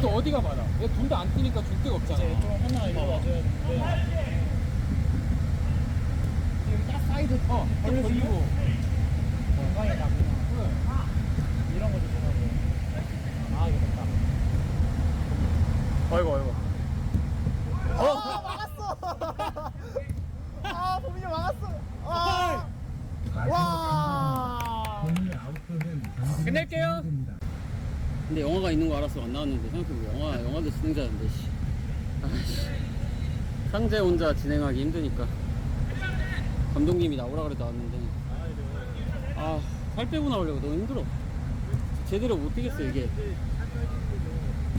또 어디가 많아? 얘 둘 다 안 뛰니까 줄 데가 없잖아. 이제 좀 하나 일로 와줘야 되는데 여기 딱 사이드 어, 벌려 벌리고. 주고 건강에 나구나 그래. 이런 거 조심하고 아 이거 됐다 아이고 아이고 아 막았어 아 보민이 막았어 아 와. 끝낼게요. 근데 영화가 있는 거 알아서 안 나왔는데 생각해보면 영화 영화도 진행자인데 씨. 아씨. 상재 혼자 진행하기 힘드니까. 감독님이 나오라 그래 나왔는데. 아살 빼고 나오려고 너무 힘들어. 제대로 못 뛰겠어 이게.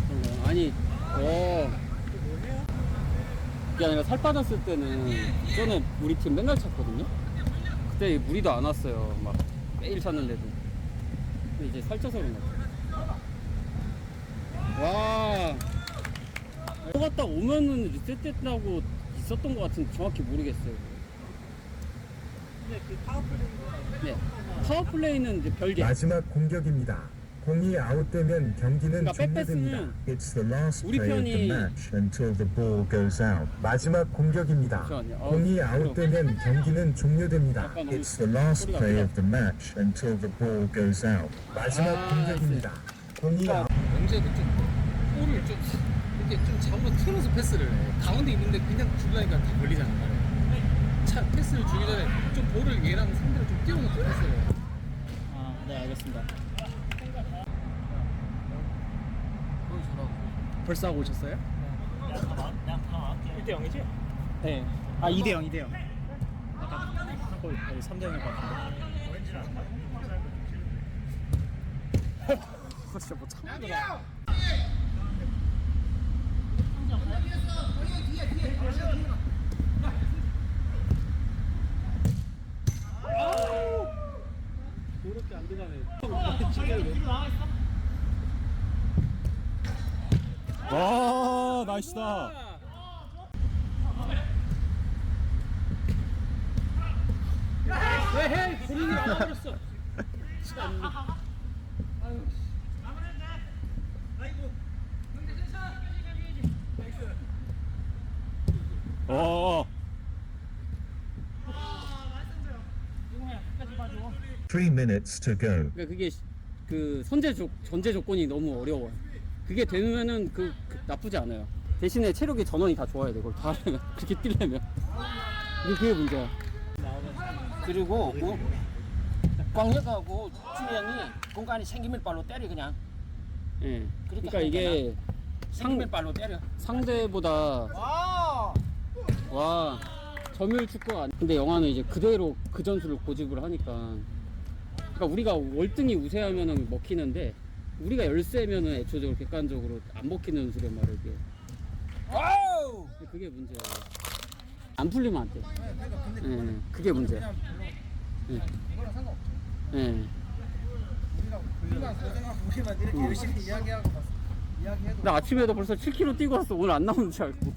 그런가요? 아니 어. 그게 아니라 살 빠졌을 때는 전에 우리 팀 맨날 찼거든요? 그때 무리도 안 왔어요. 막 매일 찼는데도. 근데 이제 살쪄서 그런 것 같아 와. 또 갔다 오면은 리셋됐다고 있었던 것 같은데 정확히 모르겠어요. 근데 그 파워플레이 네. 파워플레이는 이제 별개. 마지막 공격입니다. 공이 아웃되면 경기는 그러니까 종료됩니다. It's the last 우리 play of the 편이- match until the ball goes out. 마지막 공격입니다. 잠시만요. 어, 공이 아웃되면 경기는 종료됩니다. 약간 너무 It's the last 소리가 play of the match until the ball goes out. 마지막 아, 공격입니다. 공이 아웃 영재 그쪽 볼을 좀 이렇게 좀 잡아 틀어서 패스를 해. 가운데 있는데 그냥 주려니까 다 걸리잖아. 차 패스를 주기 전에 좀 볼을 얘랑 상대를 좀 띄워놓고 패스를 해. 아 네 알겠습니다 그걸 잘하고. 벌써 하고 오셨어요? 1대 0이지? 네. 아 2대 0, 2대 0. 아까 한골 3대 0일 것 같은데. 진짜 뭐 참는구나. 그렇게 안 들어가네. 와 나이스다 왜 해? 본인이 나가버렸어. 어 Three minutes to go. 그러니까 그게 시- 그 선제 조, 전제 조건이 너무 어려워요. 그게 되면은 그, 그 나쁘지 않아요. 대신에 체력이 전원이 다 좋아야 돼. 그걸 다 하려면 그렇게 뛰려면. 근데 그게 문제야. 그리고 어? 광역하고 주면이 공간이 생기면 발로 때려 그냥 예. 그렇게 그러니까 하면 이게 생기면 발로 때려 상대보다 와! 와 점유율 축구가 아니- 근데 영화는 이제 그대로 그 전술을 고집을 하니까 그러니까 우리가 월등히 우세하면은 먹히는데 우리가 열세면은 애초적으로 객관적으로 안 먹히는 이게 와우! 근데 그게 문제야 안 풀리면 안 돼 예, 그게 문제야 예. 이거랑 상관없죠. 예. 우리가 우리만 고생하고 우리만 이렇게 열심히 이야기하고 봤어. 이야기해도 나 아침에도 벌써 7km 뛰고 왔어 오늘 안 나오는 줄 알고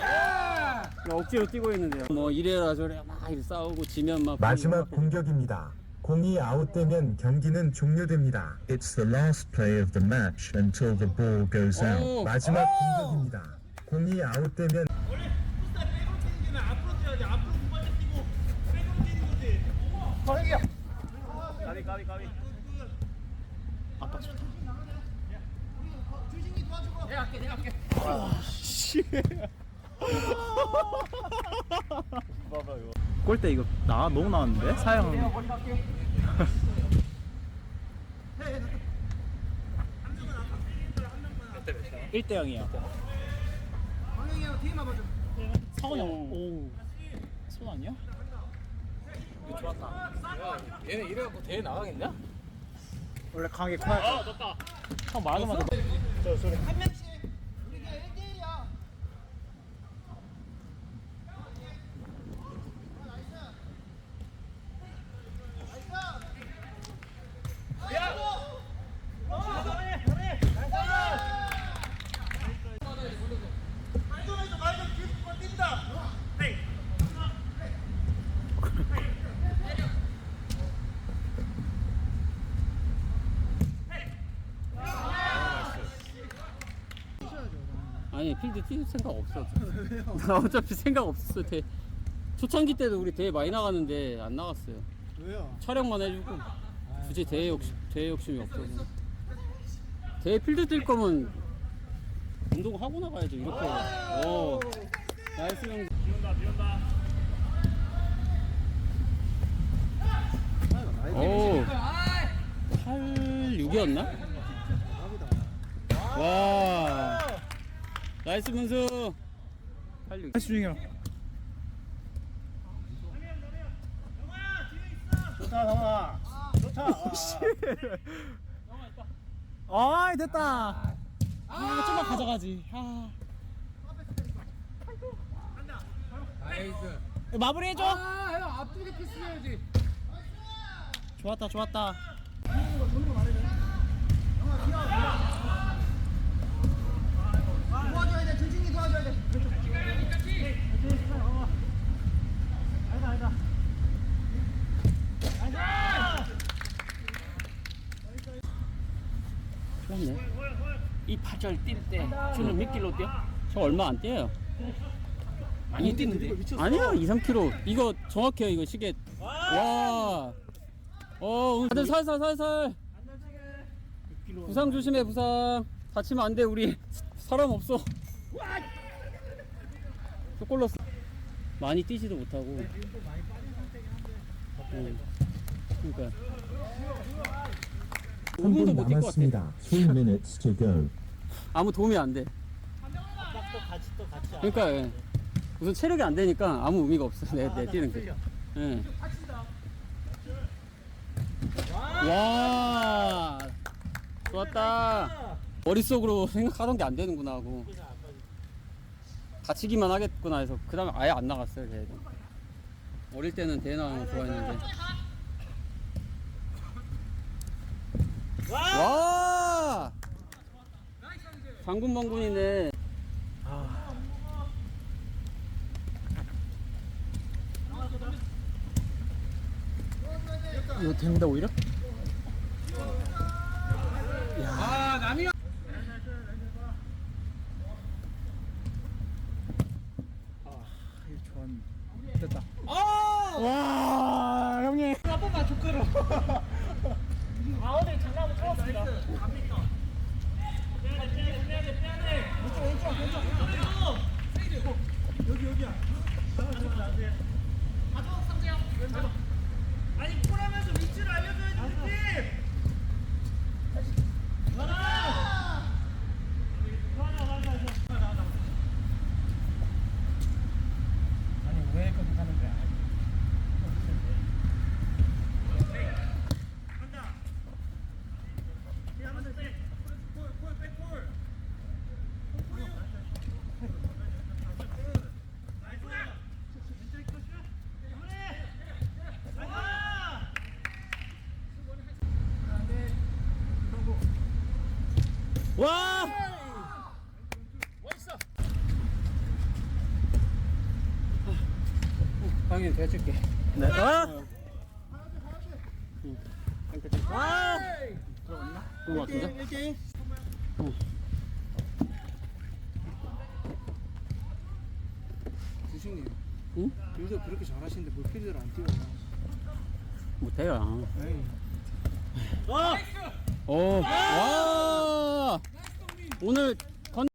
야, 억지로 뛰고 있는데요 뭐 이래라 저래라 막 이렇게 싸우고 지면 막 마지막 공격입니다. 공이 아웃되면 경기는 종료됩니다. It's the last play of the match until the ball goes out. 오. 마지막 공격입니다. 공이 아웃되면 까비 까비 까비 아빠 좋다. 봐봐 이거 골대 이거 나 너무 나왔는데 사양. 1대 0이야. 성훈이 형. 오. 손 아니야? 얘네 이래갖고 대회 나가겠냐? 원래 강하게 커야 아, 떴다. 형 말하자마자. 저 소리. 한 명씩. 아니 필드 뛸 생각 없어. 나 어차피 생각 없었어. 대 초창기 때도 우리 대회 많이 나갔는데 안 나갔어요. 왜요? 촬영만 해주고 굳이 대회 욕심 대회 욕심이 없어서. 대회 필드 뛸 거면 운동하고 나가야죠. 이렇게. 오. 나이스 형. 오. 8, 6이었나? 와. 나이스 문수. 8, 6. 패스 중이야. 좋다 성아 좋다 아 됐다. 아 좀만 가져가지. 아. 나이스. 마무리 해줘. 아, 형 앞쪽에 패스 해야지. 좋았다 좋았다. 좋네. 이 파절 뛸때 저는 몇 킬로 뛰어? 저 얼마 안 뛰어요. 많이 뛰는데. 아니야 2, 3kg 이거 정확해요 이거 시계. 와. 어, 다들 살살 살살. 부상 조심해 부상. 다치면 안 돼 우리 사람 없어 초콜릿 많이 뛰지도 못하고 응. 그러니까 3분 못뛸것 같아. 남았습니다. 3 minutes to go. 아무 도움이 안돼 그러니까 예. 우선 체력이 안 되니까 아무 의미가 없어 내, 내 뛰는 게 예. 와 좋았다. 머릿속으로 생각하던 게 안 되는구나 하고. 다치기만 하겠구나 해서 그 다음에 아예 안 나갔어요 대회도 어릴 때는 대회 나가는 거 좋아했는데. 와! 장군방군이네. 이거 됩니다 오히려? 아, 남이 형. 이거 좋았네. 됐다. 와 형님. 한 번만 족대로. 아 오늘 장난을 쳐봤습니다. 와 형님 대줄게. 네. 아! 와! 그런 거 같은데? 주식님. 응? 요새 그렇게 잘하시는데 뭘 필드를 안 뛰어요? 못해요. 에이. 오, 와! 오늘